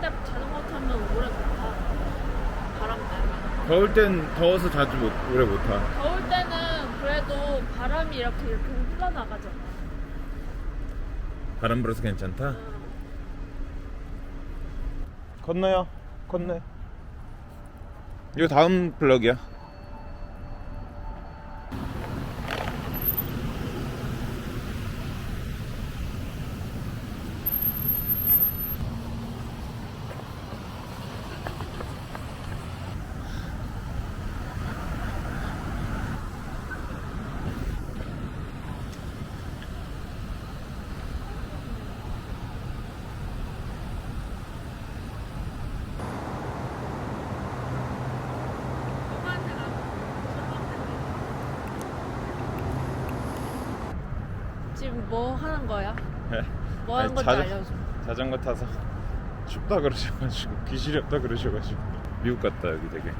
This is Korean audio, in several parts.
때 자전거 타면 오래 못 타. 바람 때문에. 더울 땐 더워서 자주 못, 오래 못 타. 더울 때는 그래도 바람이 이렇게 이렇게 흘러나가잖아. 바람 불어서 괜찮다. 건너요. 건너요. 이거 다음 블럭이야. 지금 뭐 하는 거야? 뭐 하는 아니, 건지 자전- 알려줘. 자전거 타서 춥다 그러셔가지고 귀실이 없다 그러셔가지고 미국 같다 여기 되게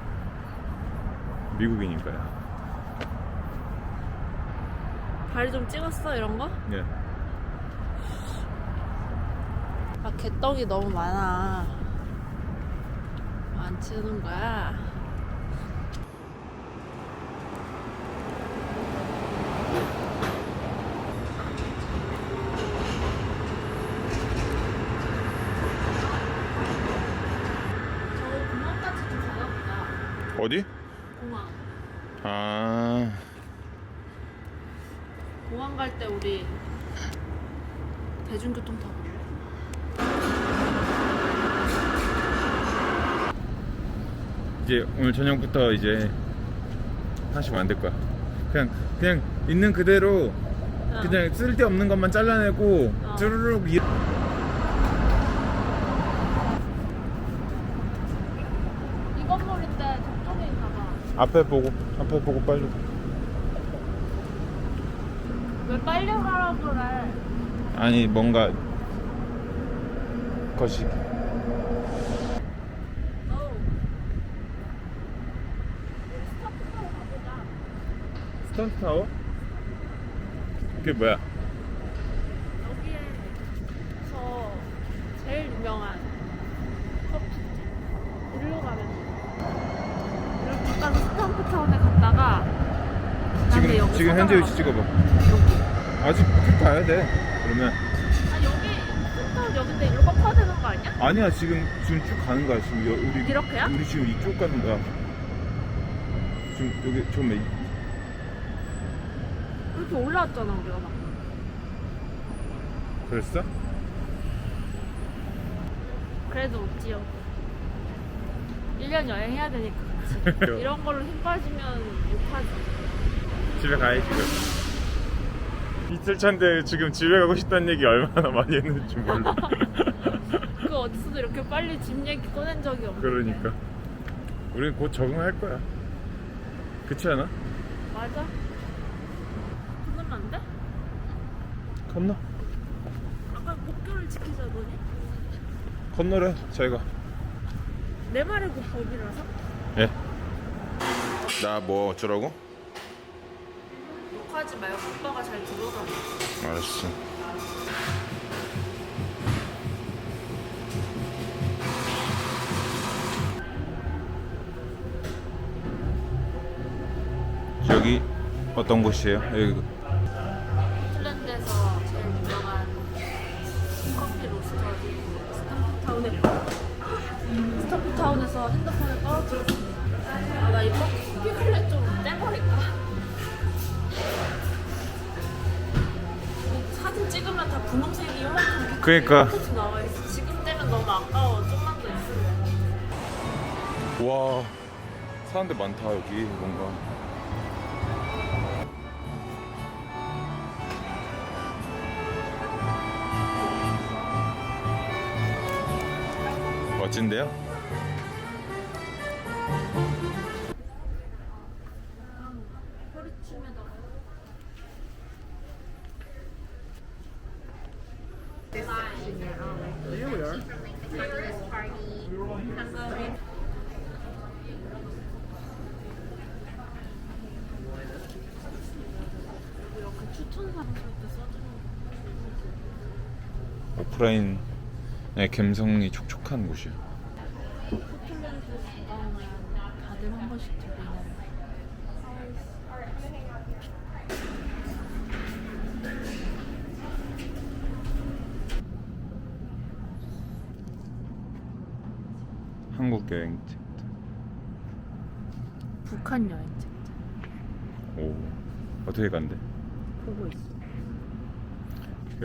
미국이니까요. 다리 좀 찍었어 이런 거? 예. 아 개떡이 너무 많아. 안 치우는 거야. 저 공항까지 좀 가나보다. 어디? 공항. 아 공항 갈 때 우리 대중교통 타고. 이제 오늘 저녁부터 이제 하시면 안 될 거야. 그냥 그냥 있는 그대로 어. 그냥 쓸데없는 것만 잘라내고 어. 쭈르륵 이- 이 건물인데 저쪽에 있나 봐. 앞에 보고 앞에 보고 빨리. 왜 빨리 가라 그래? 아니 뭔가 어우. 스타트 가보자. 스턴트 타워? 그게 뭐야? 여기에 저 제일 유명한 커피집. 일로 가면 돼. 이렇게 가서 스탬프 타운에 갔다가 지금 지금 현재 위치. 찍어봐. 아직 쭉 가야 돼. 그러면 아 여기 여기인데 일로 꺾어야 되는 거 아니야? 아니야 지금 지금 쭉 가는 거야 지금 여, 우리 이렇게야? 우리 지금 이쪽 가는 거야. 지금 여기 좀 이렇게 올라왔잖아 우리가 막. 그랬어? 그래도 웃지요. 1년 여행 해야 되니까. 이런 걸로 힘 빠지면 욕하지. 집에 가야지. 그럼. 이틀 차인데 지금 집에 가고 싶다는 얘기 얼마나 많이 했는지 몰라. 그 어디서도 이렇게 빨리 집 얘기 꺼낸 적이 없어. 그러니까 우리 곧 적응할 거야. 그렇지 않아? 맞아? 그러면 안 돼? 건너. 아까 목표를 지키자더니 건너래 저희가. 내 말이 그 법이라서 예. 나 뭐 어쩌라고? 욕하지 말고 오빠가 잘 들어가. 알았어. 여기 어떤 곳이에요? 여기 그러니까. 이렇게 나와 있어. 지금 떼면 너무 아까워. 좀만 더 있으면. 와 사람들 많다 여기 뭔가 멋진데요? 허리춤에다가 이렇게 추천 사무실 때 써주는 오프라인 네, 감성이 촉촉한 곳이야. 포틀랜드 가까우면 다들 한 번씩 들리는 한국 여행 책자. 북한 여행 책자 오 어떻게 간대? 보고 있어.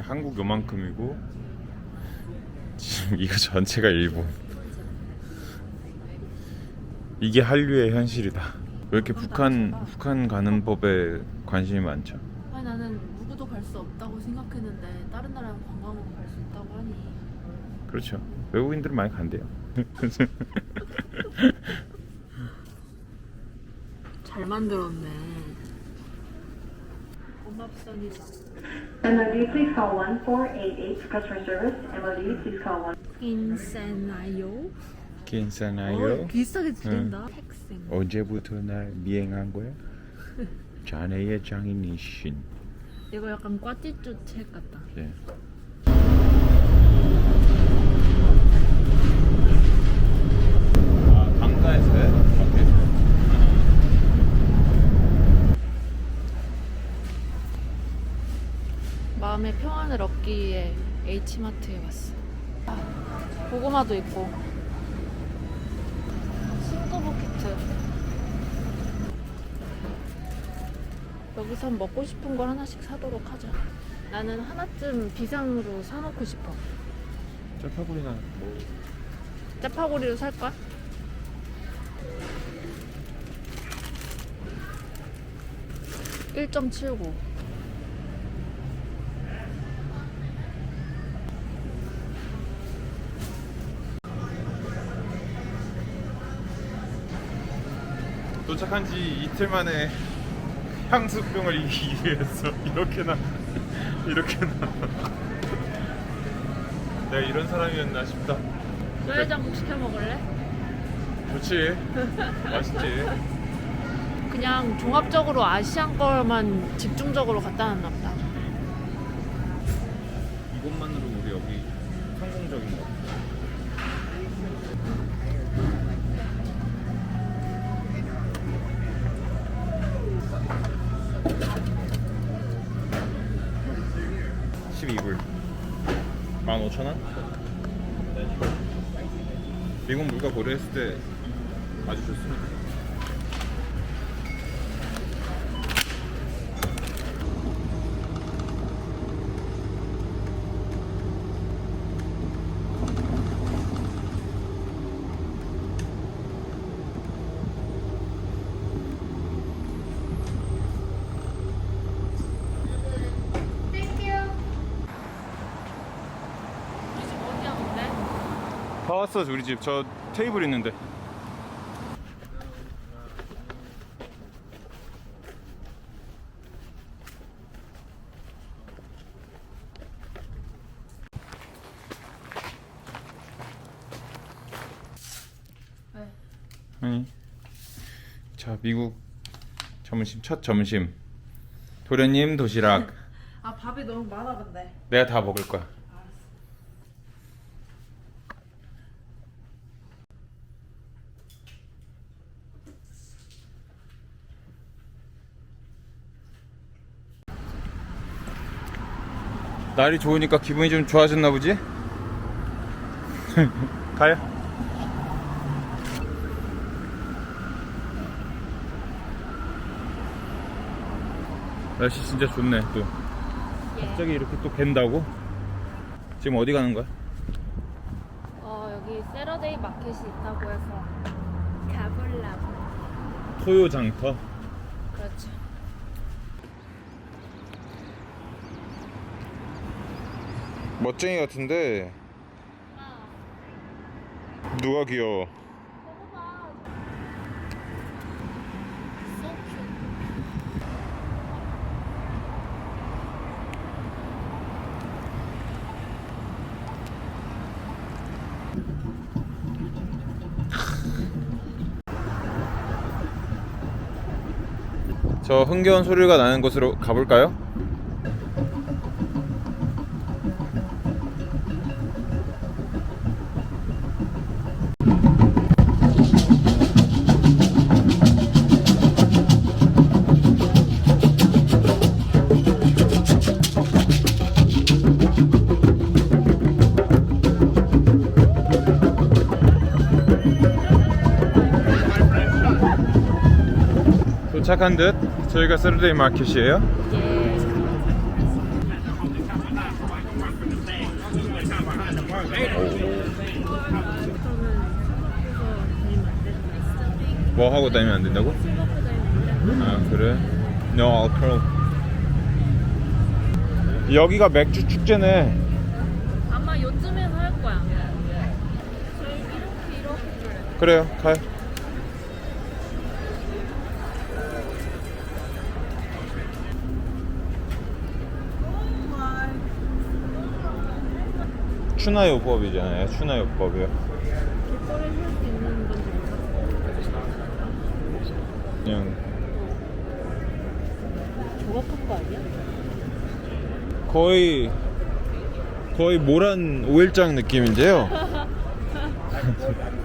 한국 요만큼이고 지금 이거 전체가 일본. 이게 한류의 현실이다. 왜 이렇게 북한 북한 가는 법에 관심이 많죠? 아니 나는 누구도 갈 수 없다고 생각했는데 다른 나라 관광으로 갈 수 있다고 하니 그렇죠. 외국인들은 많이 간대요. 잘 만들었네. 고맙습니다. MOD, please call 1488 for customer service. MOD, please call 1. 인센나요? 괜찮아요? 어, 비싸게 들린다. 학생. 언제부터 날 미행한 거야? 자네의 장인이신. 이거 약간 꽈띠쭈 책 같다. 예. 아, 강가에서요? 마음의 평안을 얻기 위해 H마트에 왔어. 아, 고구마도 있고. 신거부 키트. 여기선 먹고 싶은 걸 하나씩 사도록 하자. 나는 하나쯤 비상으로 사놓고 싶어. 짜파구리나 뭐 짜파구리로 살까? (1.79) 도착한 지 이틀 만에 향수병을 이기기 위해서 이렇게나 이렇게나. 내가 이런 사람이었나 싶다. 뼈해장국 시켜 먹을래? 좋지. 맛있지. 그냥 종합적으로 아시안 걸만 집중적으로 갖다 놨나 보다. 이것만으로 우리 여기 성공적인 거 같아. 미국 물가 고려했을 때 아주 좋습니다 우리 집 어디야 근데? 다 왔어 우리 집. 저 테이블 있는데. 왜? 아니. 자 미국 점심 첫 점심. 도련님 도시락. 아 밥이 너무 많아 근데. 내가 다 먹을 거야 날이 좋으니까 기분이 좀 좋아졌나 보지? 가요 날씨 진짜 좋네 또 갑자기 이렇게 또 갠다고? 지금 어디 가는 거야? 어 여기 세러데이 마켓이 있다고 해서 가볼라고 토요 장터 그렇죠 멋쟁이 같은데 누가 귀여워 저 흥겨운 소리가 나는 곳으로 가볼까요? 도착한 듯. 저희가 서르데이 마켓이에요. 예. 뭐 하고 다니면 안 된다고? 아 그래? No alcohol. 여기가 맥주 축제네. 아마 요쯤에서 할 거야. 저희 이렇게 이렇게. 그래요. 가요. 살수 있는 건지 몰랐어. 그냥 조각한 거 아니야? 거의 거의 모란 오일장 느낌인데요.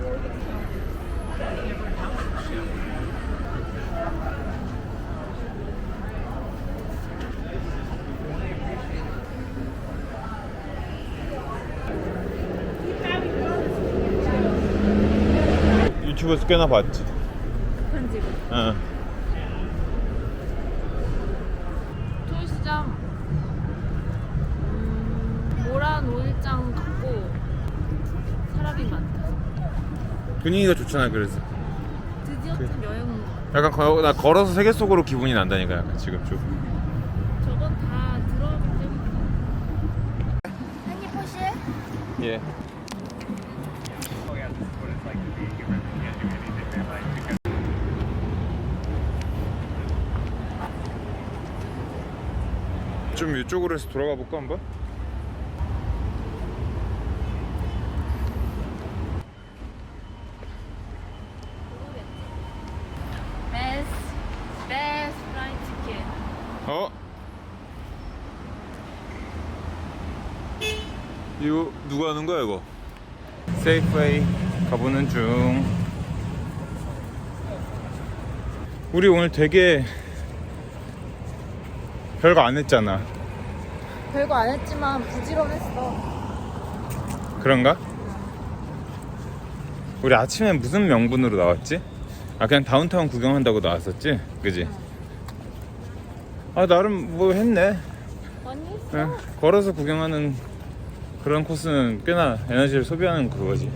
유튜브에서 꽤나 봤지. 편집을. 어. 토요시장 음, 모란 오일장 같고 사람이 많다. 분위기가 좋잖아. 그래서 드디어 좀 여행 온 거. 약간 거, 나 걸어서 세계 속으로 기분이 난다니까. 약간 지금 좀. 저건 다 들어오기 때문에. 한입 호시에 예. 좀 이쪽으로 해서 돌아가 볼까 한번? 어? 이거 누가 하는 거야 이거? 세이프웨이 가보는 중. 우리 오늘 되게 별거 안 했잖아. 별거 안 했지만 부지런했어. 그런가? 우리 아침에 무슨 명분으로 나왔지? 아 그냥 다운타운 구경한다고 나왔었지? 그지? 아 나름 뭐 했네 아니 그냥 걸어서 구경하는 그런 코스는 꽤나 에너지를 소비하는 그거지